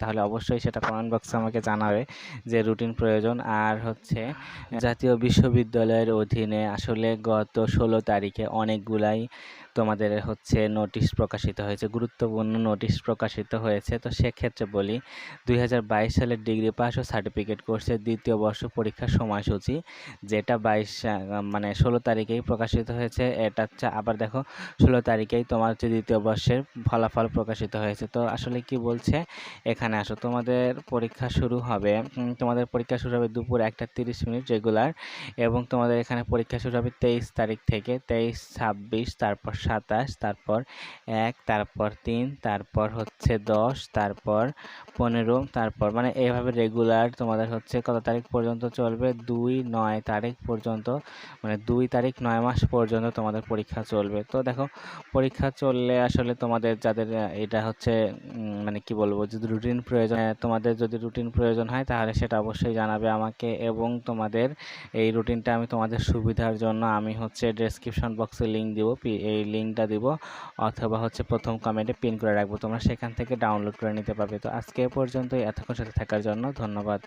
তাহলে অবশ্যই সেটা কমেন্ট বক্সে আমাকে জানাবে যে রুটিন প্রয়োজন। আর হচ্ছে, জাতীয় বিশ্ববিদ্যালয়ের অধীনে আসলে গত ষোলো তারিখে অনেকগুলাই তোমাদের হচ্ছে নোটিশ প্রকাশিত হয়েছে, গুরুত্বপূর্ণ নোটিশ প্রকাশিত হয়েছে। তো সেক্ষেত্রে বলি, দুই হাজার বাইশ সালের ডিগ্রি পাস ও সার্টিফিকেট কোর্সের দ্বিতীয় বর্ষ পরীক্ষার সময়সূচি, যেটা বাইশ মানে ষোলো তারিখেই প্রকাশিত হয়েছে। এটা হচ্ছে, আবার দেখো, ষোলো তারিখেই তোমার হচ্ছে দ্বিতীয় বর্ষের ফলাফল প্রকাশিত হয়েছে। তো আসলে কি বলছে? এখানে আসো, তোমাদের পরীক্ষা শুরু হবে তোমাদের পরীক্ষা শুরু হবে দুপুর একটা তিরিশ মিনিট রেগুলার এবং তোমাদের এখানে পরীক্ষা শুরু হবে তেইশ তারিখ থেকে, তেইশ ছাব্বিশ, তারপর সাতাশ তারপর এক তারপর তিন তারপর হচ্ছে দশ তারপর পনেরো তারপর মানে এইভাবে রেগুলার তোমাদের হচ্ছে কত তারিখ পর্যন্ত চলবে? দুই নয় তারিখ পর্যন্ত মানে দুই তারিখ নয় মাস পর্যন্ত তোমাদের পরীক্ষা চলবে। তো দেখো পরীক্ষা চললে আসলে তোমাদের যাদের এটা হচ্ছে মানে কি বলব যদি রুটিন প্রয়োজন আহ, তোমাদের যদি রুটিন প্রয়োজন হয় তাহলে সেটা অবশ্যই জানাবে আমাকে এবং তোমাদের এই রুটিনটা আমি তোমাদের সুবিধার জন্য আমি হচ্ছে ডেসক্রিপশন বক্সে লিঙ্ক দিব এই লিঙ্কটা দিব, অথবা হচ্ছে প্রথম কমেন্টে পিন করে রাখব। তোমরা সেখান থেকে ডাউনলোড করে নিতে পারবে। তো আজকে পর্যন্ত এতক্ষণ সাথে থাকার জন্য ধন্যবাদ।